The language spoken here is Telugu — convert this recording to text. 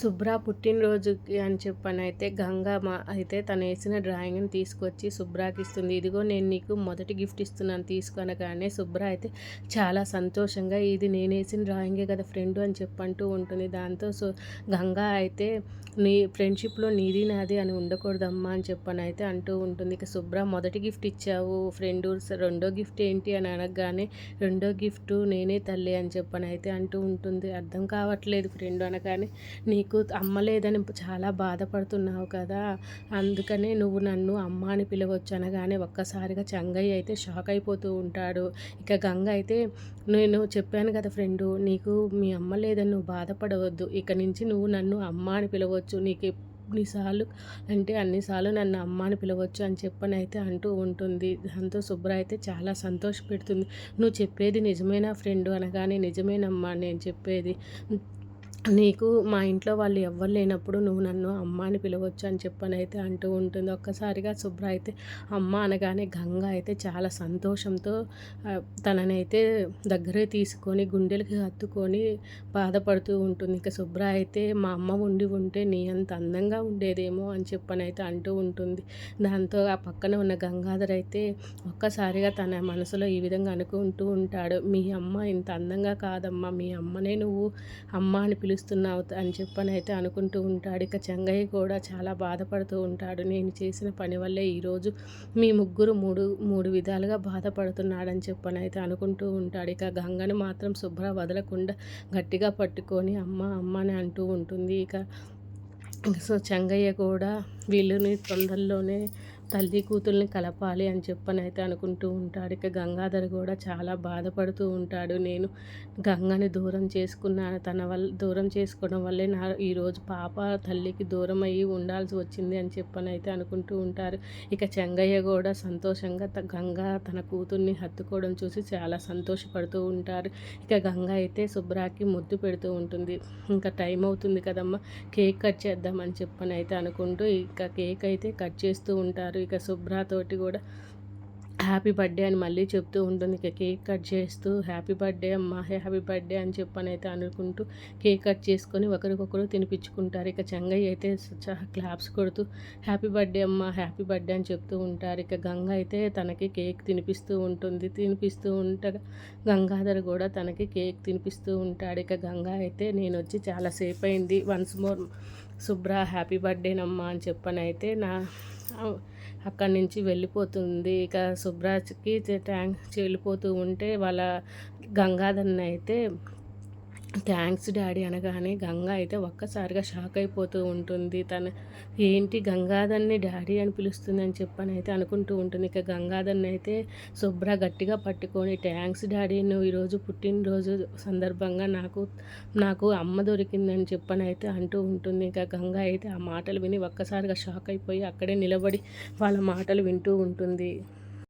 శుభ్ర పుట్టినరోజుకి అని చెప్పని అయితే గంగా మా అయితే తను వేసిన డ్రాయింగ్ని తీసుకొచ్చి శుభ్రాకి ఇస్తుంది. ఇదిగో నేను నీకు మొదటి గిఫ్ట్ ఇస్తున్నాను తీసుకొనగానే శుభ్ర అయితే చాలా సంతోషంగా ఇది నేను వేసిన డ్రాయింగే కదా ఫ్రెండ్ అని చెప్పంటూ ఉంటుంది. దాంతో సో గంగా అయితే నీ ఫ్రెండ్షిప్లో నీది నాది అని ఉండకూడదమ్మా అని చెప్పని అయితే అంటూ ఉంటుంది. ఇక శుభ్ర మొదటి గిఫ్ట్ ఇచ్చావు ఫ్రెండ్ రెండో గిఫ్ట్ ఏంటి అని అనగానే రెండో గిఫ్ట్ నేనే తల్లి అని చెప్పని అయితే అంటూ ఉంటుంది. అర్థం కావట్లేదు ఫ్రెండ్ అనగానే నీ నీకు అమ్మ లేదని చాలా బాధపడుతున్నావు కదా. అందుకనే నువ్వు నన్ను అమ్మ అని పిలవచ్చు అనగానే ఒక్కసారిగా చంగయ్య అయితే షాక్ అయిపోతూ ఉంటాడు. ఇక గంగ అయితే నేను చెప్పాను కదా ఫ్రెండు నీకు మీ అమ్మ లేదని నువ్వు బాధపడవద్దు. ఇక నుంచి నువ్వు నన్ను అమ్మ అని పిలవచ్చు. నీకు ఎన్నిసార్లు అంటే అన్నిసార్లు నన్ను అమ్మ అని పిలవచ్చు అని చెప్పని అయితే అంటూ ఉంటుంది. దాంతో శుభ్ర అయితే చాలా సంతోషపెడుతుంది. నువ్వు చెప్పేది నిజమేనా ఫ్రెండ్? అనగానే నిజమేనమ్మా నేను చెప్పేది నీకు మా ఇంట్లో వాళ్ళు ఎవ్వరు లేనప్పుడు నువ్వు నన్ను అమ్మ అని పిలవచ్చు అని చెప్పని అయితే అంటూ ఉంటుంది. ఒక్కసారిగా శుభ్ర అయితే అమ్మ అనగానే గంగ అయితే చాలా సంతోషంతో తననైతే దగ్గరే తీసుకొని గుండెలకి హత్తుకొని బాధపడుతూ ఉంటుంది. ఇంకా శుభ్ర అయితే మా అమ్మ ఉండి ఉంటే నీ అంత అందంగా ఉండేదేమో అని చెప్పని అయితే అంటూ ఉంటుంది. దాంతో ఆ పక్కన ఉన్న గంగాధర్ అయితే ఒక్కసారిగా తన మనసులో ఈ విధంగా అనుకుంటూ ఉంటాడు. మీ అమ్మ ఇంత అందంగా కాదమ్మా మీ అమ్మనే నువ్వు అమ్మ అని పిలు పిలుస్తున్నావు అని చెప్పని అయితే అనుకుంటూ ఉంటాడు. ఇక చెంగయ్య కూడా చాలా బాధపడుతూ ఉంటాడు. నేను చేసిన పని వల్లే ఈరోజు మీ ముగ్గురు మూడు మూడు విధాలుగా బాధపడుతున్నాడని చెప్పని అయితే అనుకుంటూ ఉంటాడు. ఇక గంగను మాత్రం శుభ్ర వదలకుండా గట్టిగా పట్టుకొని అమ్మ అమ్మ అని అంటూ ఉంటుంది. ఇక సో చెంగయ్య కూడా వీళ్ళని తొందరలోనే తల్లి కూతుర్ని కలపాలి అని చెప్పని అయితే అనుకుంటూ ఉంటాడు. ఇక గంగాధర్ కూడా చాలా బాధపడుతూ ఉంటాడు. నేను గంగని దూరం చేసుకున్నాను. తన వల్ల దూరం చేసుకోవడం వల్లే నా ఈరోజు పాప తల్లికి దూరం అయ్యి ఉండాల్సి వచ్చింది అని చెప్పని అయితే అనుకుంటూ ఉంటారు. ఇక చెంగయ్య కూడా సంతోషంగా గంగ తన కూతుర్ని హత్తుకోవడం చూసి చాలా సంతోషపడుతూ ఉంటారు. ఇక గంగ అయితే శుభ్రాకి ముద్దు పెడుతూ ఉంటుంది. ఇంకా టైం అవుతుంది కదమ్మా కేక్ కట్ చేద్దామని చెప్పని అయితే అనుకుంటూ ఇక కేక్ అయితే కట్ చేస్తూ ఉంటారు. ఉంటారు ఇక శుభ్రతోటి కూడా హ్యాపీ బర్త్డే అని మళ్ళీ చెప్తూ ఉంటుంది. ఇక కేక్ కట్ చేస్తూ హ్యాపీ బర్త్డే అమ్మ హ్యాపీ బర్త్డే అని చెప్పని అయితే అనుకుంటూ కేక్ కట్ చేసుకొని ఒకరికొకరు తినిపించుకుంటారు. ఇక చెంగయ్య అయితే క్లాప్స్ కొడుతూ హ్యాపీ బర్త్డే అమ్మ హ్యాపీ బర్త్డే అని చెప్తూ ఉంటారు. ఇక గంగ అయితే తనకి కేక్ తినిపిస్తూ ఉంటుంది. తినిపిస్తూ ఉండగా గంగాధర్ కూడా తనకి కేక్ తినిపిస్తూ ఉంటాడు. ఇక గంగా అయితే నేను వచ్చి చాలాసేపు అయింది వన్స్ మోర్ శుభ్ర హ్యాపీ బర్త్డేనమ్మా అని చెప్పని అయితే నా అక్కడి నుంచి వెళ్ళిపోతుంది. ఇక శుభ్రాజ్కి ట్యాంక్ వెళ్ళిపోతూ ఉంటే వాళ్ళ గంగాధర్ని అయితే థ్యాంక్స్ డాడీ అనగానే గంగా అయితే ఒక్కసారిగా షాక్ అయిపోతూ ఉంటుంది. తను ఏంటి గంగాధర్ని డాడీ అని పిలుస్తుంది అని చెప్పని అయితే అనుకుంటూ ఉంటుంది. ఇక గంగాధర్ని అయితే శుభ్ర గట్టిగా పట్టుకొని థ్యాంక్స్ డాడీ నువ్వు ఈరోజు పుట్టినరోజు సందర్భంగా నాకు నాకు అమ్మ దొరికిందని చెప్పని అయితే అంటూ ఉంటుంది. ఇంకా గంగా అయితే ఆ మాటలు విని ఒక్కసారిగా షాక్ అయిపోయి అక్కడే నిలబడి వాళ్ళ మాటలు వింటూ ఉంటుంది.